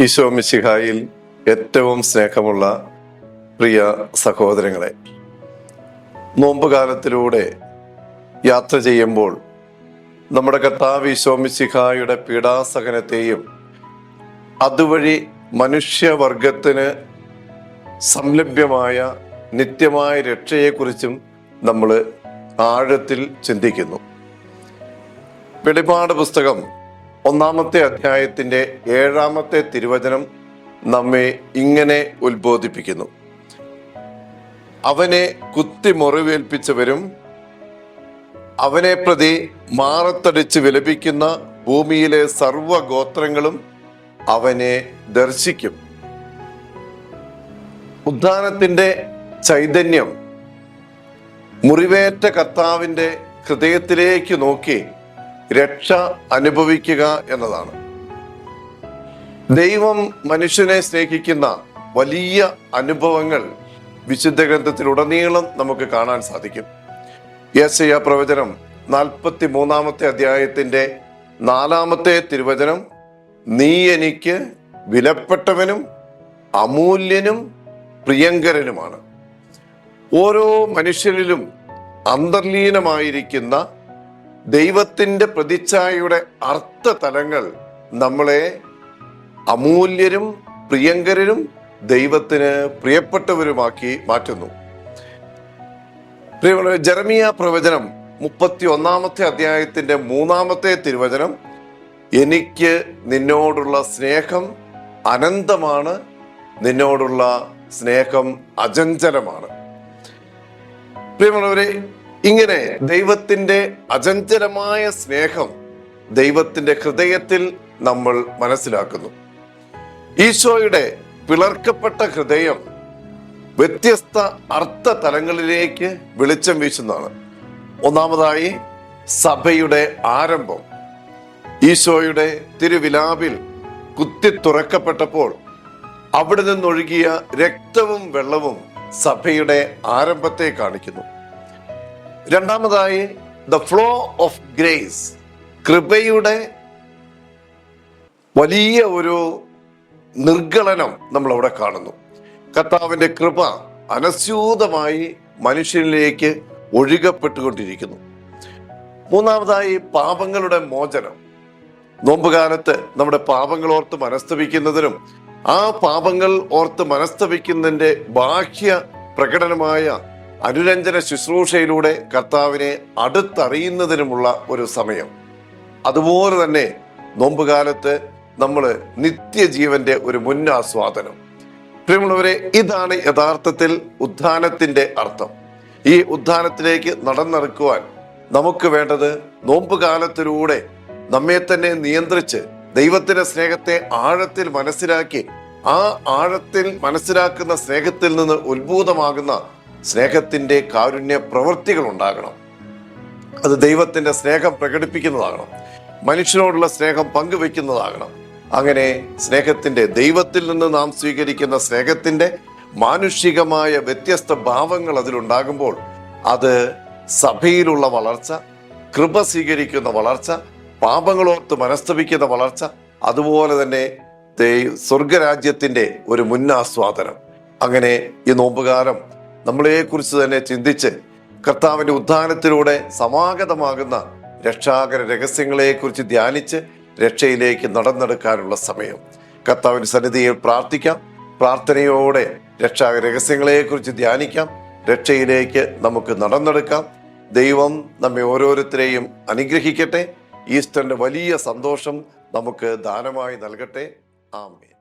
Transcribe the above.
ഈശോ മിശിഹായിൽ ഏറ്റവും സ്നേഹമുള്ള പ്രിയ സഹോദരങ്ങളെ നോമ്പുകാലത്തിലൂടെ യാത്ര ചെയ്യുമ്പോൾ നമ്മുടെ കർത്താവ് ഈശോ മിശിഹായുടെ പീഡാസഹനത്തെയും അതുവഴി മനുഷ്യവർഗത്തിന് സംലഭ്യമായ നിത്യമായ രക്ഷയെക്കുറിച്ചും നമ്മൾ ആഴത്തിൽ ചിന്തിക്കുന്നു. വെളിപാട് പുസ്തകം ഒന്നാമത്തെ അധ്യായത്തിന്റെ ഏഴാമത്തെ തിരുവചനം നമ്മെ ഇങ്ങനെ ഉത്ബോധിപ്പിക്കുന്നു. അവനെ കുത്തി മുറിവേൽപ്പിച്ചവരും അവനെ പ്രതി മാറത്തടിച്ച് വിലപിക്കുന്ന ഭൂമിയിലെ സർവഗോത്രങ്ങളും അവനെ ദർശിക്കും. ഉദ്ധാനത്തിന്റെ ചൈതന്യം മുറിവേറ്റ കർത്താവിന്റെ ഹൃദയത്തിലേക്ക് നോക്കി രക്ഷ അനുഭവിക്കുക എന്നതാണ്. ദൈവം മനുഷ്യനെ സ്നേഹിക്കുന്ന വലിയ അനുഭവങ്ങൾ വിശുദ്ധ ഗ്രന്ഥത്തിലുടനീളം നമുക്ക് കാണാൻ സാധിക്കും. യേശയ പ്രവചനം നാൽപ്പത്തി മൂന്നാമത്തെ അധ്യായത്തിന്റെ നാലാമത്തെ തിരുവചനം നീ എനിക്ക് വിലപ്പെട്ടവനും അമൂല്യനും പ്രിയങ്കരനുമാണ്. ഓരോ മനുഷ്യരിലും അന്തർലീനമായിരിക്കുന്ന ദൈവത്തിന്റെ പ്രതിച്ഛായയുടെ അർത്ഥ തലങ്ങൾ നമ്മളെ അമൂല്യരും പ്രിയങ്കരരും ദൈവത്തിന് പ്രിയപ്പെട്ടവരുമാക്കി മാറ്റുന്നു. ജെറമിയ പ്രവചനം മുപ്പത്തി ഒന്നാമത്തെ അധ്യായത്തിന്റെ മൂന്നാമത്തെ തിരുവചനം എനിക്ക് നിന്നോടുള്ള സ്നേഹം അനന്തമാണ് നിന്നോടുള്ള സ്നേഹം അചഞ്ചലമാണ്. പ്രിയമുള്ളവരെ ഇങ്ങനെ ദൈവത്തിന്റെ അചഞ്ചലമായ സ്നേഹം ദൈവത്തിന്റെ ഹൃദയത്തിൽ നമ്മൾ മനസ്സിലാക്കുന്നു. ഈശോയുടെ പിളർക്കപ്പെട്ട ഹൃദയം വ്യത്യസ്ത അർത്ഥ തലങ്ങളിലേക്ക് വെളിച്ചം വീശുന്നതാണ്. ഒന്നാമതായി സഭയുടെ ആരംഭം. ഈശോയുടെ തിരുവിലാവിൽ കുത്തി തുറക്കപ്പെട്ടപ്പോൾ അവിടെ നിന്നൊഴുകിയ രക്തവും വെള്ളവും സഭയുടെ ആരംഭത്തെ കാണിക്കുന്നു. രണ്ടാമതായി ദ ഫ്ലോ ഓഫ് ഗ്രേസ് കൃപയുടെ വലിയ ഒരു നിർഗളനം നമ്മൾ അവിടെ കാണുന്നു. കർത്താവിന്റെ കൃപ അനസ്യൂതമായി മനുഷ്യനിലേക്ക് ഒഴുകപ്പെട്ടുകൊണ്ടിരിക്കുന്നു. മൂന്നാമതായി പാപങ്ങളുടെ മോചനം. നോമ്പുകാലത്ത് നമ്മുടെ പാപങ്ങൾ ഓർത്ത് മനസ്തപിക്കുന്നതിനും ആ പാപങ്ങൾ ഓർത്ത് മനസ്തപിക്കുന്നതിന്റെ ബാഹ്യ പ്രകടനമായ അനുരഞ്ജന ശുശ്രൂഷയിലൂടെ കർത്താവിനെ അടുത്തറിയുന്നതിനുമുള്ള ഒരു സമയം. അതുപോലെ തന്നെ നോമ്പുകാലത്ത് നമ്മൾ നിത്യജീവന്റെ ഒരു മുന്നാസ്വാദനം. പ്രിയമുള്ളവരെ ഇതാണ് യഥാർത്ഥത്തിൽ ഉദ്ധാനത്തിന്റെ അർത്ഥം. ഈ ഉദ്ധാനത്തിലേക്ക് നടന്നെടുക്കുവാൻ നമുക്ക് വേണ്ടത് നോമ്പുകാലത്തിലൂടെ നമ്മെ തന്നെ നിയന്ത്രിച്ച് ദൈവത്തിന്റെ സ്നേഹത്തെ ആഴത്തിൽ മനസ്സിലാക്കി ആ ആഴത്തിൽ മനസ്സിലാക്കുന്ന സ്നേഹത്തിൽ നിന്ന് ഉത്ഭൂതമാകുന്ന സ്നേഹത്തിന്റെ കാരുണ്യ പ്രവൃത്തികൾ ഉണ്ടാകണം. അത് ദൈവത്തിന്റെ സ്നേഹം പ്രകടിപ്പിക്കുന്നതാകണം. മനുഷ്യനോടുള്ള സ്നേഹം പങ്കുവെക്കുന്നതാകണം അങ്ങനെ സ്നേഹത്തിന്റെ ദൈവത്തിൽ നിന്ന് നാം സ്വീകരിക്കുന്ന സ്നേഹത്തിന്റെ മാനുഷികമായ വ്യത്യസ്ത ഭാവങ്ങൾ അതിലുണ്ടാകുമ്പോൾ അത് സഭയിലുള്ള വളർച്ച കൃപ സ്വീകരിക്കുന്ന വളർച്ച പാപങ്ങളോർത്ത് മനസ്തപിക്കുന്ന വളർച്ച അതുപോലെ തന്നെ സ്വർഗരാജ്യത്തിന്റെ ഒരു മുന്നാസ്വാദനം. അങ്ങനെ ഈ നോമ്പുകാലം നമ്മളെക്കുറിച്ച് തന്നെ ചിന്തിച്ച് കർത്താവിന്റെ ഉദ്ധാനത്തിലൂടെ സമാഗതമാകുന്ന രക്ഷാകര രഹസ്യങ്ങളെക്കുറിച്ച് ധ്യാനിച്ച് രക്ഷയിലേക്ക് നടന്നെടുക്കാനുള്ള സമയം. കർത്താവിന്റെ സന്നിധിയിൽ പ്രാർത്ഥിക്കാം. പ്രാർത്ഥനയോടെ രക്ഷാകര രഹസ്യങ്ങളെക്കുറിച്ച് ധ്യാനിക്കാം. രക്ഷയിലേക്ക് നമുക്ക് നടന്നെടുക്കാം. ദൈവം നമ്മെ ഓരോരുത്തരെയും അനുഗ്രഹിക്കട്ടെ. ഈസ്റ്ററിന്റെ വലിയ സന്തോഷം നമുക്ക് ദാനമായി നൽകട്ടെ. ആമേൻ.